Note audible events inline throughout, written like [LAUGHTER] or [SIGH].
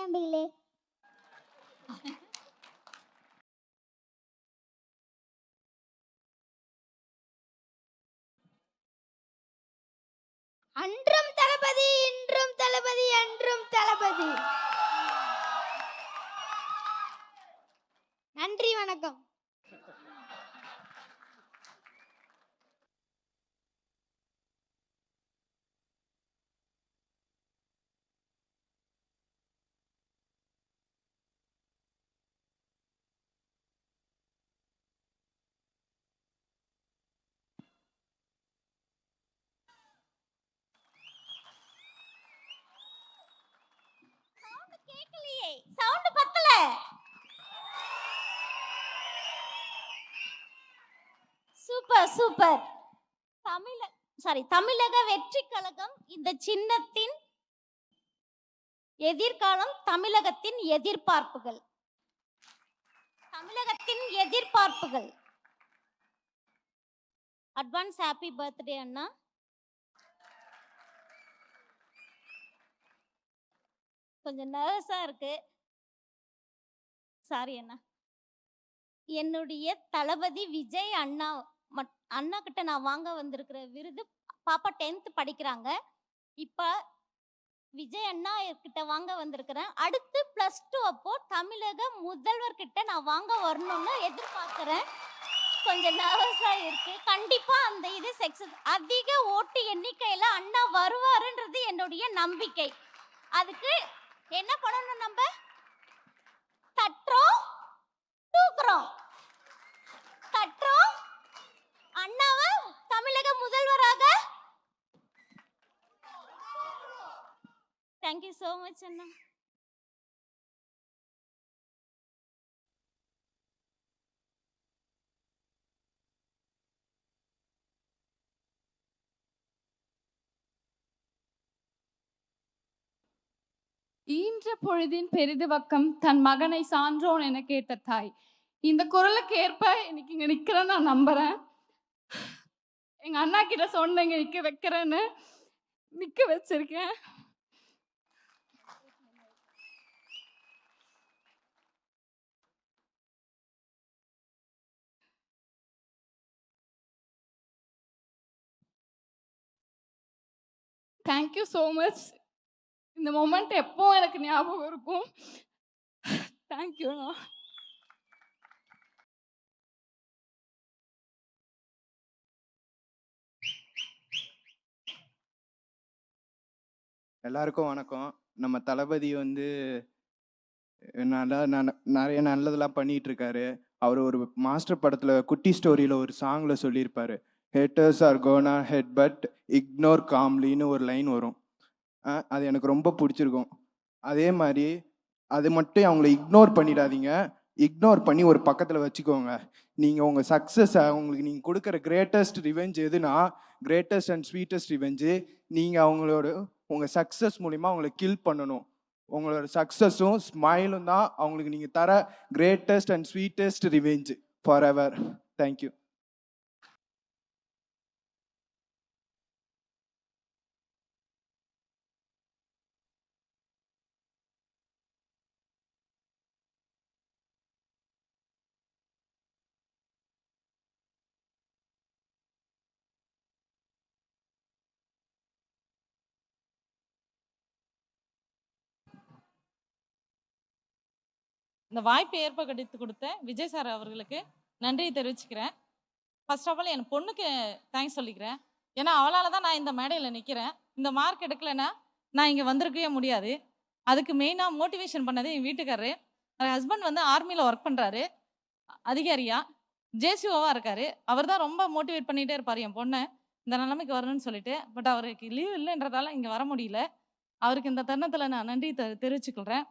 தம்பிகளே அன்றும் தளபதி இன்றும் தளபதி என்றும் தளபதி. நன்றி வணக்கம். கேட்கலையே சவுண்ட் பத்தல. சூப்பர் சூப்பர் தமிழ சாரி தமிழக வெற்றி கழகம் இந்த சின்னத்தின் எதிர்காலம் தமிழகத்தின் எதிர்பார்ப்புகள். தமிழகத்தின் எதிர்பார்ப்புகள். அட்வான்ஸ் ஹாப்பி பர்த்டே அண்ணா. கொஞ்சம் நர்வஸாக இருக்கு. சாரி அண்ணா. என்னுடைய தளபதி விஜய் அண்ணா மட் அண்ணா கிட்ட நான் வாங்க வந்திருக்கிற விருது பாப்பா டென்த் படிக்கிறாங்க. இப்போ விஜய் அண்ணா கிட்ட வாங்க வந்திருக்கிறேன். அடுத்து ப்ளஸ் டூ அப்போ தமிழக முதல்வர் கிட்ட நான் வாங்க வரணும்னு எதிர்பார்க்குறேன். கொஞ்சம் நர்வஸாக இருக்கு. கண்டிப்பாக அந்த இது சக்ஸஸ் அதிக ஓட்டு எண்ணிக்கையில் அண்ணா வருவாருன்றது என்னுடைய நம்பிக்கை. அதுக்கு என்ன பண்ணணும் நம்ம? தட்டுறோம் தூக்குறோம். தட்டுறோம் அண்ணாவை தமிழக முதல்வராக. தேங்க்யூ ஸோ மச் அண்ணா. ஈன்ற பொழுதின் பெரிதுவக்கம் தன் மகனை சான்றோன் என கேட்ட தாய் இந்த குரலுக்கு ஏற்ப இன்னைக்கு இங்க நிக்கிறேன்னு நான் நம்புறேன். எங்க அண்ணா கிட்ட சொன்ன இங்க நிக்க வைக்கிறேன்னு நிக்க வச்சிருக்கேன். தேங்க்யூ ஸோ மச் இந்த மொமெண்ட் எப்போ எனக்கு ஞாபகம் இருக்கும். தேங்க்யூண்ணா எல்லாருக்கும் வணக்கம். நம்ம தளபதி வந்து நல்லா நிறைய நல்லதெல்லாம் பண்ணிட்டு இருக்காரு அவர் ஒரு மாஸ்டர் படத்துல குட்டி ஸ்டோரியில ஒரு சாங்ல சொல்லியிருப்பாரு. Haters are gonna hate but ignore காம்லின்னு ஒரு லைன் வரும். அது எனக்கு ரொம்ப பிடிச்சிருக்கும். அதே மாதிரி அது மட்டும் அவங்கள இக்னோர் பண்ணிடாதீங்க. இக்னோர் பண்ணி ஒரு பக்கத்தில் வச்சுக்கோங்க. நீங்கள் உங்கள் சக்ஸஸை உங்களுக்கு நீங்கள் கொடுக்குற கிரேட்டஸ்ட் ரிவெஞ்ச் எதுனா கிரேட்டஸ்ட் அண்ட் ஸ்வீட்டஸ்ட் ரிவெஞ்சு நீங்கள் அவங்களோட உங்கள் சக்ஸஸ் மூலிமா அவங்கள கில் பண்ணணும். உங்களோட சக்ஸஸும் ஸ்மைலும் தான் அவங்களுக்கு நீங்கள் தர greatest and sweetest revenge forever thank you இந்த வாய்ப்பை கிடைத்து கொடுத்த விஜய் சார் அவர்களுக்கு நன்றியை தெரிவிச்சுக்கிறேன். ஃபர்ஸ்ட் ஆஃப் ஆல் என் பொண்ணுக்கு தேங்க்ஸ் சொல்லிக்கிறேன். ஏன்னா அவளால் தான் நான் இந்த மேடையில் நிற்கிறேன் இந்த மார்க் எடுக்கலைன்னா நான் இங்கே வந்திருக்கவே முடியாது. அதுக்கு மெயினாக மோட்டிவேஷன் பண்ணது என் வீட்டுக்காரரு என் ஹஸ்பண்ட் வந்து ஆர்மியில் ஒர்க் பண்ணுறாரு அதிகாரியாக ஜேசிஓவாக இருக்காரு. அவர் தான் ரொம்ப மோட்டிவேட் பண்ணிகிட்டே இருப்பார் என் பொண்ணை. இந்த நிலைமைக்கு வரணும்னு சொல்லிட்டு. பட் அவருக்கு லீவ் இல்லைன்றதால இங்கே வர முடியல. அவருக்கு இந்த தருணத்தில் நான் நன்றி தெரிவிச்சுக்கிறேன்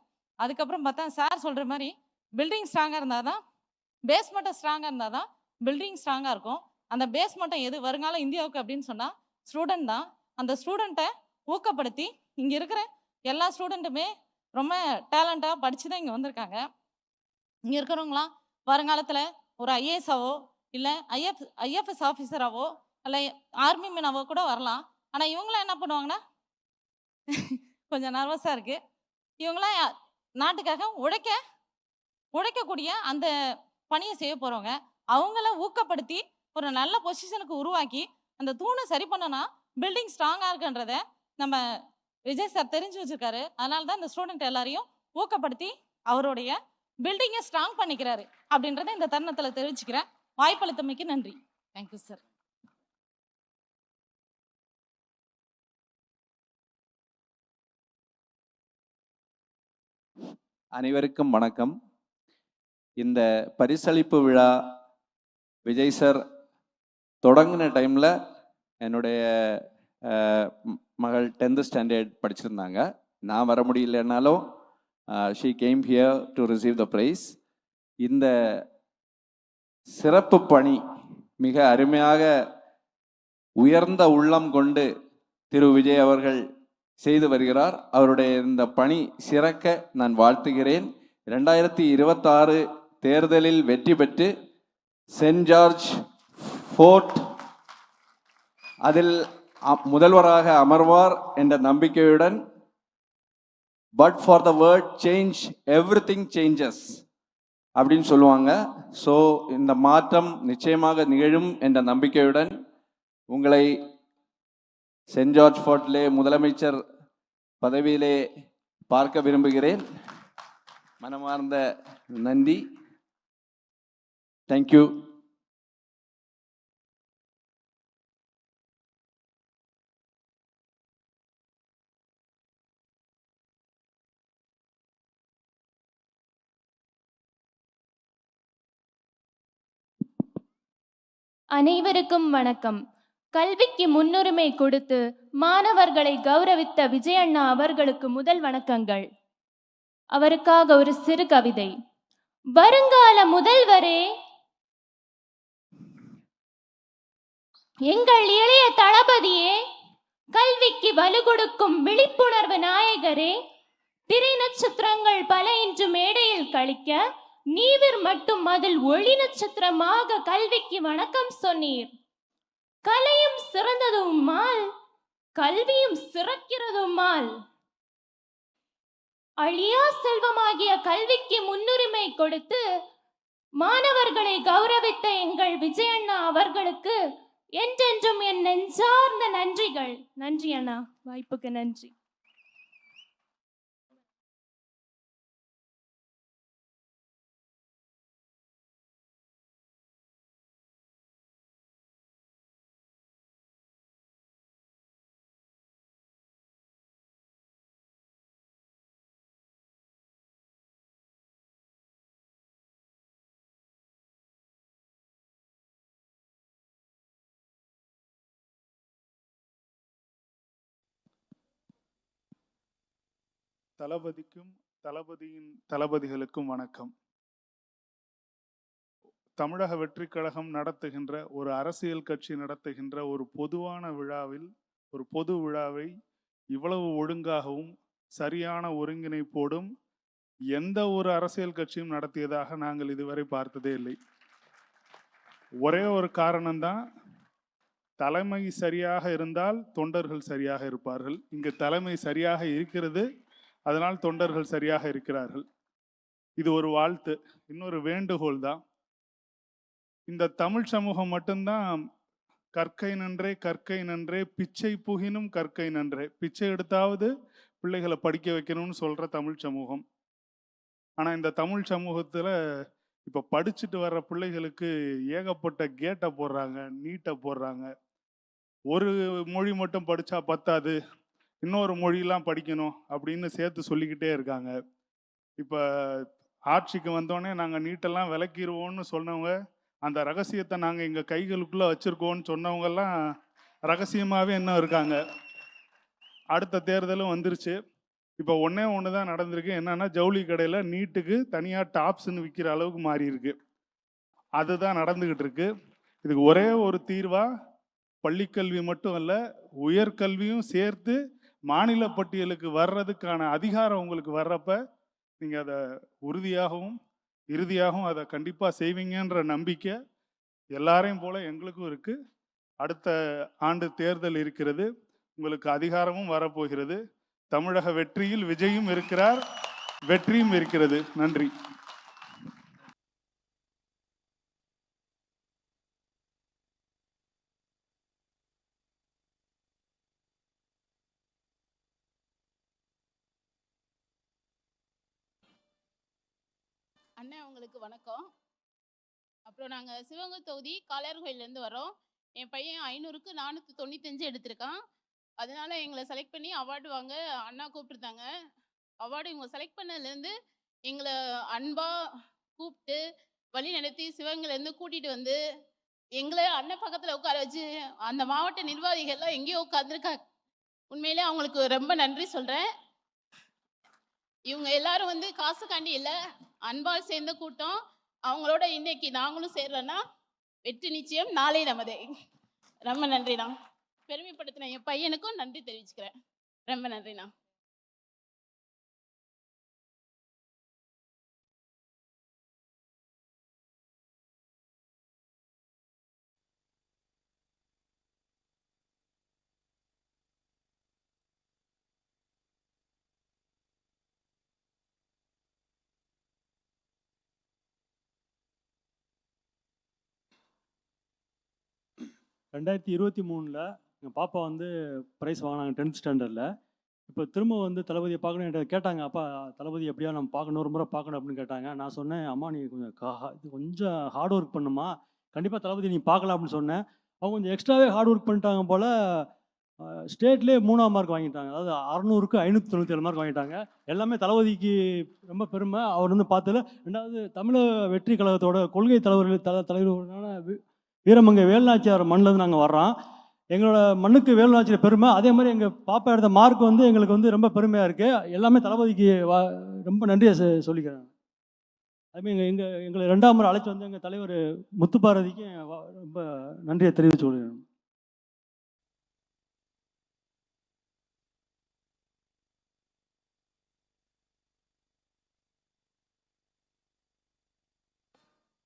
அதுக்கப்புறம் பார்த்தா சார் சொல்கிற மாதிரி பில்டிங் ஸ்ட்ராங்காக இருந்தால் தான் பேஸ் மட்டும் ஸ்ட்ராங்காக இருந்தால் தான் பில்டிங் ஸ்ட்ராங்காக இருக்கும். அந்த பேஸ் மட்டும் எது வருங்காலம் இந்தியாவுக்கு அப்படின்னு சொன்னால் ஸ்டூடெண்ட் தான். அந்த ஸ்டூடெண்ட்டை ஊக்கப்படுத்தி இங்கே இருக்கிற எல்லா ஸ்டூடெண்ட்டுமே ரொம்ப டேலண்ட்டாக படித்து தான் இங்கே வந்திருக்காங்க. இங்கே இருக்கிறவங்களாம் வருங்காலத்தில் ஒரு ஐஏஎஸ்ஸாவோ இல்லை ஐஎஃப் ஐஎஃப்எஸ் ஆஃபீஸராகவோ இல்லை ஆர்மி மேனாவோ கூட வரலாம். ஆனால் இவங்களாம் என்ன பண்ணுவாங்கன்னா [LAUGHS] கொஞ்சம் நர்வஸாக இருக்குது இவங்களாம் நாட்டுக்காக உழைக்க உழைக்கக்கூடிய அந்த பணியை செய்ய போறவங்க அவங்கள ஊக்கப்படுத்தி ஒரு நல்ல பொசிஷனுக்கு உருவாக்கி அந்த தூணை சரி பண்ணனா பில்டிங் ஸ்ட்ராங்காக இருக்குன்றத நம்ம விஜய் சார் தெரிஞ்சு வச்சிருக்காரு. அதனால தான் இந்த ஸ்டூடெண்ட் எல்லாரையும் ஊக்கப்படுத்தி அவருடைய பில்டிங்கை ஸ்ட்ராங் பண்ணிக்கிறாரு அப்படின்றத இந்த தருணத்தில் தெரிவிச்சுக்கிறேன். வாய்ப்பளித்தமைக்கு நன்றி. தேங்க்யூ சார் அனைவருக்கும் வணக்கம். இந்த பரிசளிப்பு விழா விஜய் சார் தொடங்கின டைமில் என்னுடைய மகள் டென்த்து ஸ்டாண்டர்ட் படிச்சிருந்தாங்க. நான் வர முடியலனாலும் she came here to receive the prize இந்த சிறப்பு பணி மிக அருமையாக உயர்ந்த உள்ளம் கொண்டு திரு விஜய் அவர்கள் செய்து வருகிறார். அவருடைய இந்த பணி சிறக்க நான் வாழ்த்துகிறேன். ரெண்டாயிரத்தி இருபத்தாறு தேர்தலில் வெற்றி பெற்று சென்ட் ஜார்ஜ் ஃபோர்ட் அதில் முதல்வராக அமர்வார் என்ற நம்பிக்கையுடன். But for the word change everything changes அப்படின்னு சொல்லுவாங்க. ஸோ இந்த மாற்றம் நிச்சயமாக நிகழும் என்ற நம்பிக்கையுடன் உங்களை சென்ட் ஜார்ஜ் ஃபோர்ட்டிலே முதலமைச்சர் பதவியிலே பார்க்க விரும்புகிறேன். மனமார்ந்த நன்றி. தேங்க்யூ அனைவருக்கும் வணக்கம். கல்விக்கு முன்னுரிமை கொடுத்து மாணவர்களை கௌரவித்த விஜயண்ணா அவர்களுக்கு முதல் வணக்கங்கள். அவருக்காக ஒரு சிறு கவிதை. வருங்கால முதல்வரே! எங்கள் இளைய தளபதியே! கல்விக்கு வலு கொடுக்கும் விழிப்புணர்வு நாயகரே! திரை நட்சத்திரங்கள் பல இன்று மேடையில் கழிக்க நீவிர் மட்டும் அதில் ஒளி நட்சத்திரமாக கல்விக்கு வணக்கம் சொன்னீர். கலையும் சிறந்ததுமால் கல்வியும் சிறக்கிறதுமால் அழியா செல்வமாகிய கல்விக்கு முன்னுரிமை கொடுத்து மாணவர்களை கௌரவித்த எங்கள் விஜயண்ணா அவர்களுக்கு என்றென்றும் என் நெஞ்சார்ந்த நன்றிகள். நன்றி அண்ணா. வாய்ப்புக்கு நன்றி. தளபதிக்கும் தளபதியின் தளபதிகளுக்கும் வணக்கம். தமிழக வெற்றி கழகம் நடத்துகின்ற ஒரு அரசியல் கட்சி நடத்துகின்ற ஒரு பொதுவான விழாவில் ஒரு பொது விழாவை இவ்வளவு ஒழுங்காகவும் சரியான ஒருங்கிணைப்போடும் எந்த ஒரு அரசியல் கட்சியும் நடத்தியதாக நாங்கள் இதுவரை பார்த்ததே இல்லை. ஒரே ஒரு காரணம்தான் தலைமை சரியாக இருந்தால் தொண்டர்கள் சரியாக இருப்பார்கள். இங்கு தலைமை சரியாக இருக்கிறது அதனால் தொண்டர்கள் சரியாக இருக்கிறார்கள். இது ஒரு வாழ்த்து. இன்னொரு வேண்டுகோள் தான். இந்த தமிழ் சமூகம் மட்டும்தான் கற்கை நன்றே கற்கை நன்றே பிச்சை புகினும் கற்கை நன்றே. பிச்சை எடுத்தாவது பிள்ளைகளை படிக்க வைக்கணும்னு சொல்கிற தமிழ் சமூகம். ஆனால் இந்த தமிழ் சமூகத்தில் இப்போ படிச்சுட்டு வர்ற பிள்ளைகளுக்கு ஏகப்பட்ட கேட்டை போடுறாங்க நீட்டை போடுறாங்க. ஒரு மொழி மட்டும் படித்தா பத்தாது. இன்னொரு மொழியெலாம் படிக்கணும் அப்படின்னு சேர்த்து சொல்லிக்கிட்டே இருக்காங்க. இப்போ ஆட்சிக்கு வந்தோடனே நாங்கள் நீட்டெல்லாம் விளக்கிடுவோம்னு சொன்னவங்க அந்த ரகசியத்தை நாங்கள் எங்கள் கைகளுக்குள்ளே வச்சுருக்கோம்னு சொன்னவங்கெல்லாம் ரகசியமாகவே இன்னும் இருக்காங்க. அடுத்த தேர்தலும் வந்துருச்சு. இப்போ ஒன்றே ஒன்று தான் நடந்திருக்கு. என்னன்னா ஜவுளி கடையில் நீட்டுக்கு தனியாக டாப்ஸ்ன்னு விற்கிற அளவுக்கு மாறி இருக்கு. அதுதான் நடந்துக்கிட்டு இருக்கு. இதுக்கு ஒரே ஒரு தீர்வாக பள்ளிக்கல்வி மட்டும் அல்ல உயர்கல்வியும் சேர்த்து மாநில பட்டியலுக்கு வர்றதுக்கான அதிகாரம் உங்களுக்கு வர்றப்ப நீங்கள் அதை உறுதியாகவும் இறுதியாகவும் அதை கண்டிப்பாக செய்வீங்கன்ற நம்பிக்கை எல்லாரையும் போல எங்களுக்கும் இருக்குது அடுத்த ஆண்டு தேர்தல் இருக்கிறது. உங்களுக்கு அதிகாரமும் வரப்போகிறது. தமிழக வெற்றியில் விஜயும் இருக்கிறார். வெற்றியும் இருக்கிறது. நன்றி. வணக்கம். அப்புறம் நாங்கள் சிவகங்கை தொகுதி காளையார் கோயிலேருந்து வரோம் என் பையன் ஐநூறுக்கு நானூற்றி தொண்ணூத்தஞ்சு எடுத்திருக்கான். அதனால எங்களை செலக்ட் பண்ணி அவார்டு வாங்க அண்ணா கூப்பிட்டுருந்தாங்க. அவார்டு இவங்க செலக்ட் பண்ணதுலேருந்து எங்களை அன்பாக கூப்பிட்டு வழி நடத்தி சிவகங்கையிலேருந்து கூட்டிகிட்டு வந்து எங்களை அண்ணன் பக்கத்தில் உட்கார வச்சு அந்த மாவட்ட நிர்வாகிகள்லாம் எங்கேயோ உட்காந்துருக்காங்க உண்மையிலே அவங்களுக்கு ரொம்ப நன்றி சொல்கிறேன் இவங்க எல்லாரும் வந்து காசுக்காண்டி இல்லை. அன்பால் சேர்ந்த கூட்டம். அவங்களோட இன்னைக்கு நாங்களும் சேர்றோன்னா வெற்றி நிச்சயம் நாளை நமதே. ரொம்ப நன்றிண்ணா. பெருமைப்படுத்தின என் பையனுக்கும் நன்றி தெரிவிச்சுக்கிறேன். ரொம்ப நன்றிண்ணா. ரெண்டாயிரத்தி இருபத்தி மூணில் எங்கள் பாப்பா வந்து ப்ரைஸ் வாங்கினாங்க டென்த் ஸ்டாண்டர்டில் இப்போ திரும்ப வந்து தளபதியை பார்க்கணும் என்கிட்ட கேட்டாங்க அப்பா தளபதி எப்படியா நம்ம பார்க்கணும் ஒரு முறை பார்க்கணும் அப்படின்னு கேட்டாங்க. நான் சொன்னேன் அம்மா நீ கொஞ்சம் கா இது கொஞ்சம் ஹார்ட் ஒர்க் பண்ணுமா கண்டிப்பாக தளபதி நீ பார்க்கலாம் அப்படின்னு சொன்னேன். அவங்க கொஞ்சம் எக்ஸ்ட்ராவே ஹார்ட் ஒர்க் பண்ணிட்டாங்க போல் ஸ்டேட்லேயே மூணாம் மார்க் வாங்கிட்டாங்க. அதாவது அறநூறுக்கு ஐநூற்றி தொண்ணூற்றி ஏழு மார்க் வாங்கிட்டாங்க. எல்லாமே தளபதிக்கு ரொம்ப பெருமை. அவர் வந்து பார்த்ததுல ரெண்டாவது தமிழக வெற்றி கழகத்தோட கொள்கை தலைவர்கள் தல தலைவர்களான வீரமங்கை வேலுநாச்சியார் மண்ணிலேருந்து நாங்கள் வர்றோம். எங்களோட மண்ணுக்கு வேலுநாச்சியார் பெருமை. அதே மாதிரி எங்கள் பாப்பா எடுத்த மார்க் வந்து எங்களுக்கு வந்து ரொம்ப பெருமையாக இருக்குது எல்லாமே தளபதிக்கு வா ரொம்ப நன்றியை சொல்லிக்கிறேன். அதுமாதிரி எங்கள் எங்கள் எங்களை ரெண்டாம் முறை அழைச்சி வந்து எங்கள் தலைவர் முத்துப்பாரதிக்கு ரொம்ப நன்றியை தெரிவித்து கொள்கிறேன்.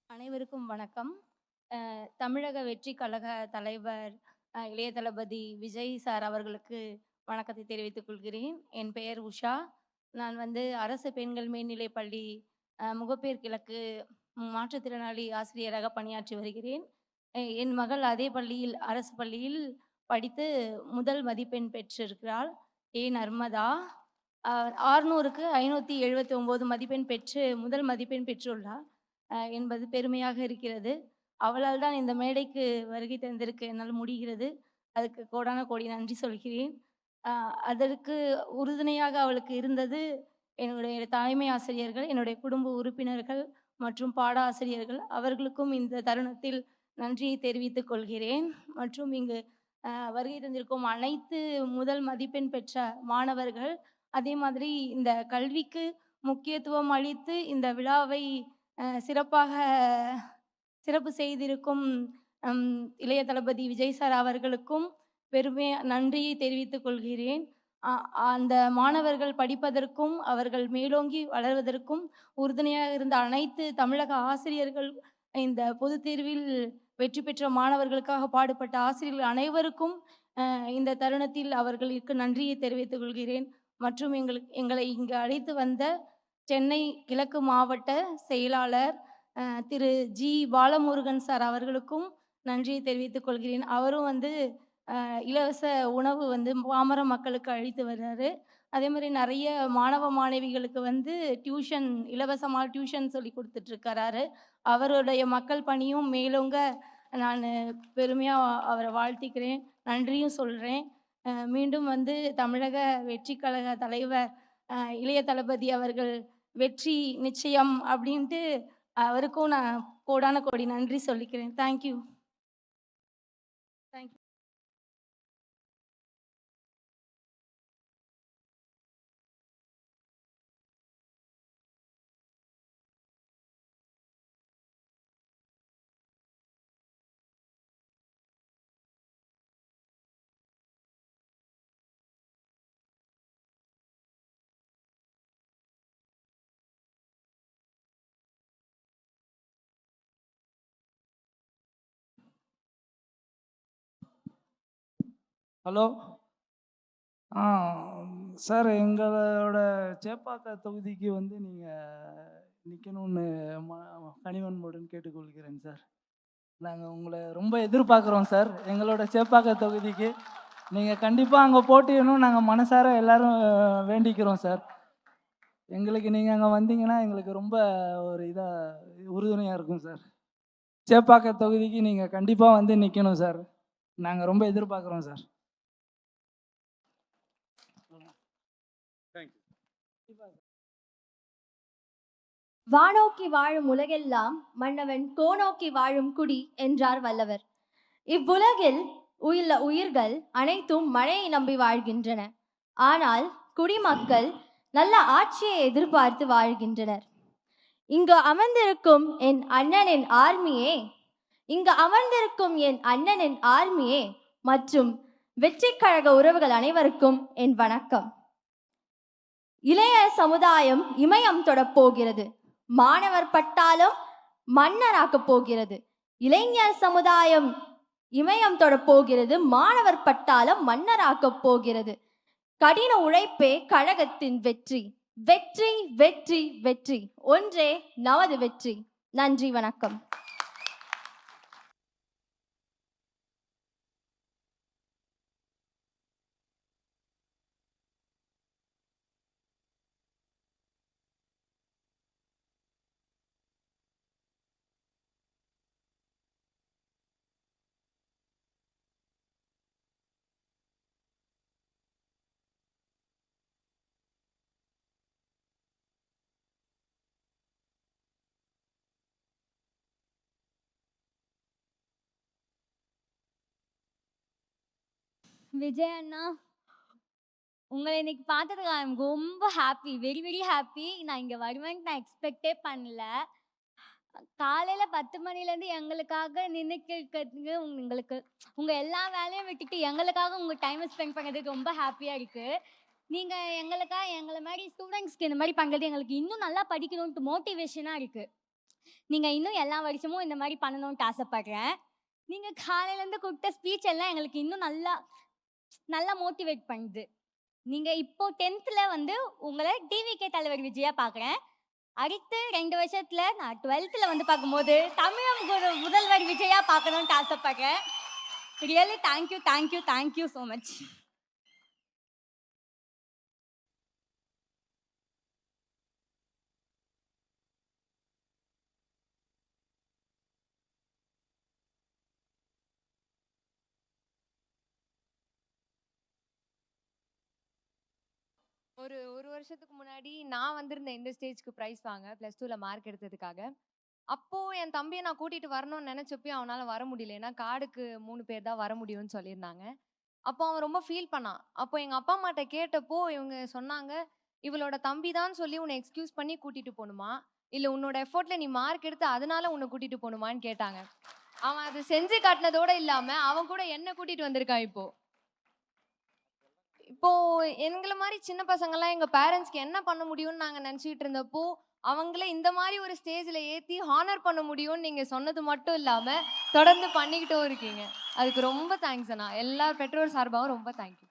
அனைவருக்கும் வணக்கம். தமிழக வெற்றி கழக தலைவர் இளைய தளபதி விஜய் சார் அவர்களுக்கு வணக்கத்தை தெரிவித்துக் கொள்கிறேன். என் பெயர் உஷா. நான் வந்து அரசு பெண்கள் மேல்நிலைப் பள்ளி முகப்பேர் கிழக்கு மாற்றுத்திறனாளி ஆசிரியராக பணியாற்றி வருகிறேன். என் மகள் அதே பள்ளியில் அரசு பள்ளியில் படித்து முதல் மதிப்பெண் பெற்றிருக்கிறாள். ஏ நர்மதா. ஆறுநூறுக்கு ஐநூற்றி எழுபத்தி ஒம்பது மதிப்பெண் பெற்று முதல் மதிப்பெண் பெற்றுள்ளார். என்பது பெருமையாக இருக்கிறது. அவளால் தான் இந்த மேடைக்கு வருகை தந்திருக்க. என்னால் முடிகிறது. அதுக்கு கோடான கோடி நன்றி சொல்கிறேன். அதற்கு உறுதுணையாக அவளுக்கு இருந்தது என்னுடைய தலைமை ஆசிரியர்கள் என்னுடைய குடும்ப உறுப்பினர்கள் மற்றும் பாட ஆசிரியர்கள். அவர்களுக்கும் இந்த தருணத்தில் நன்றியை தெரிவித்துக் கொள்கிறேன். மற்றும் இங்கு வருகை தந்திருக்கும் அனைத்து முதல் மதிப்பெண் பெற்ற மாணவர்கள் அதே மாதிரி இந்த கல்விக்கு முக்கியத்துவம் அளித்து இந்த விழாவை சிறப்பாக சிறப்பு செய்திருக்கும் இளைய தளபதி விஜய் சார் அவர்களுக்கும் பெருமை நன்றியை தெரிவித்துக் கொள்கிறேன். அந்த மாணவர்கள் படிப்பதற்கும் அவர்கள் மேலோங்கி வளர்வதற்கும் உறுதுணையாக இருந்த அனைத்து தமிழக ஆசிரியர்கள் இந்த பொதுத் தேர்வில் வெற்றி பெற்ற மாணவர்களுக்காக பாடுபட்ட ஆசிரியர்கள் அனைவருக்கும் இந்த தருணத்தில் அவர்களுக்கு நன்றியை தெரிவித்துக் கொள்கிறேன். மற்றும் எங்களுக்கு எங்களை இங்கு அழைத்து வந்த சென்னை கிழக்கு மாவட்ட செயலாளர் திரு. ஜி. பாலமுருகன் சார் அவர்களுக்கும் நன்றியை தெரிவித்துக் கொள்கிறேன். அவரும் வந்து இலவச உணவு வந்து பாமர மக்களுக்கு அழித்து வர்றாரு. அதே மாதிரி நிறைய மாணவ மாணவிகளுக்கு வந்து டியூஷன் இலவசமாக டியூஷன் சொல்லி கொடுத்துட்ருக்கிறாரு அவருடைய மக்கள் பணியும் மேலோங்க நான் பெருமையாக அவரை வாழ்த்திக்கிறேன். நன்றியும் சொல்கிறேன் மீண்டும் வந்து தமிழக வெற்றி கழக தலைவர் இளைய தளபதி அவர்கள் வெற்றி நிச்சயம் அப்படின்ட்டு அவருக்கும் நான் கோடான கோடி நன்றி சொல்லிக்கிறேன். Thank you hello? ஆ சார் எங்களோட சேப்பாக்க தொகுதிக்கு வந்து நீங்கள் நிற்கணும்னு ம கனிவன்புடன் கேட்டுக்கொள்கிறேன் சார். நாங்கள் உங்களை ரொம்ப எதிர்பார்க்குறோம் சார். எங்களோட சேப்பாக்க தொகுதிக்கு நீங்கள் கண்டிப்பாக அங்கே போட்டியணும் நாங்கள் மனசார எல்லாரும் வேண்டிக்கிறோம் சார். எங்களுக்கு நீங்கள் அங்கே வந்தீங்கன்னா எங்களுக்கு ரொம்ப ஒரு இதாக உறுதுணையாக இருக்கும் சார். சேப்பாக்க தொகுதிக்கு நீங்கள் கண்டிப்பாக வந்து நிற்கணும் சார். நாங்கள் ரொம்ப எதிர்பார்க்குறோம் சார். வானோக்கி வாழும் உலகெல்லாம் மன்னவன் கோநோக்கி வாழும் குடி என்றார் வல்லவர். இவ்வுலகில் உள்ள உயிர்கள் அனைத்தும் மழையை நம்பி வாழ்கின்றன. ஆனால் குடிமக்கள் நல்ல ஆட்சியை எதிர்பார்த்து வாழ்கின்றனர். இங்கு அமர்ந்திருக்கும் என் அண்ணனின் ஆர்மியே இங்கு அமர்ந்திருக்கும் என் அண்ணனின் ஆர்மியே மற்றும் வெற்றி கழக உறவுகள் அனைவருக்கும் என் வணக்கம். இளைய சமுதாயம் இமயம் தொடப் போகிறது மாணவர் பட்டாலும் மன்னராக்கப் போகிறது. இளைஞர் சமுதாயம் இமயம் தொடப் போகிறது மாணவர் பட்டாலும் மன்னராக்கப் போகிறது. கடின உழைப்பே கழகத்தின் வெற்றி. வெற்றி வெற்றி வெற்றி. ஒன்றே நமது வெற்றி. நன்றி வணக்கம். விஜய் அண்ணா உங்களை இன்னைக்கு பார்த்ததுக்கு ஐம் ரொம்ப ஹாப்பி வெரி வெரி ஹாப்பி நான் இங்கே வருவேன்னு நான் எக்ஸ்பெக்டே பண்ணல. காலையில் பத்து மணிலேருந்து எங்களுக்காக நின்றுக்கிறதுக்கு உங்களுக்கு உங்கள் எல்லா வேலையும் விட்டுட்டு எங்களுக்காக உங்கள் டைமை ஸ்பெண்ட் பண்ணுறதுக்கு ரொம்ப ஹாப்பியாக இருக்குது நீங்கள் எங்களுக்காக எங்களை மாதிரி ஸ்டூடெண்ட்ஸ்க்கு இந்த மாதிரி பண்ணுறது எங்களுக்கு இன்னும் நல்லா படிக்கணும்ட்டு மோட்டிவேஷனாக இருக்குது நீங்கள் இன்னும் எல்லா வருஷமும் இந்த மாதிரி பண்ணணும்ட்டு ஆசைப்பட்றேன். நீங்கள் காலையிலேருந்து கொடுத்த ஸ்பீச் எல்லாம் எங்களுக்கு இன்னும் நல்லா நல்லா மோட்டிவேட் பண்ணுது. நீங்கள் இப்போ டென்த்தில் வந்து உங்களை டிவிகே தலைவர் விஜயா பார்க்குறேன் அடுத்து ரெண்டு வருஷத்தில் நான் டுவெல்த்தில் வந்து பார்க்கும்போது தமிழம் குரு முதல்வர் விஜயா பார்க்கணுன்ட்டு ஆசைப்படுறேன். Really thank you thank you thank you so much ஒரு ஒரு வருஷத்துக்கு முன்னாடி நான் வந்திருந்தேன் இந்த ஸ்டேஜ்க்கு ப்ரைஸ் வாங்க ப்ளஸ் டூவில் மார்க் எடுத்ததுக்காக. அப்போது என் தம்பியை நான் கூட்டிகிட்டு வரணும்னு நினச்சப்பயும் அவனால் வர முடியல. ஏன்னா கார்டுக்கு மூணு பேர் தான் வர முடியும்னு சொல்லியிருந்தாங்க. அப்போ அவன் ரொம்ப ஃபீல் பண்ணான். அப்போ எங்கள் அப்பா அம்மாட்ட கேட்டப்போ இவங்க சொன்னாங்க இவளோட தம்பி தான் சொல்லி உன்னை எக்ஸ்கியூஸ் பண்ணி கூட்டிகிட்டு போகணுமா? இல்லை உன்னோட எஃபோர்ட்டில் நீ மார்க் எடுத்து அதனால உன்னை கூட்டிகிட்டு போகணுமான்னு கேட்டாங்க. அவன் அது செஞ்சு காட்டினதோட இல்லாமல் அவன் கூட என்னை கூட்டிகிட்டு வந்திருக்கான் இப்போது இப்போ எங்களை மாதிரி சின்ன பசங்கள்லாம் எங்க பேரண்ட்ஸ்க்கு என்ன பண்ண முடியும்னு நாங்க நினைச்சிட்டு இருந்தப்போ அவங்கள இந்த மாதிரி ஒரு ஸ்டேஜ்ல ஏத்தி ஹானர் பண்ண முடியும்னு நீங்க சொன்னது மட்டும் இல்லாம தொடர்ந்து பண்ணிக்கிட்டும் இருக்கீங்க. அதுக்கு ரொம்ப தேங்க்ஸ் அண்ணா. எல்லா பெற்றோர் சார்பாகவும் ரொம்ப தேங்க்யூ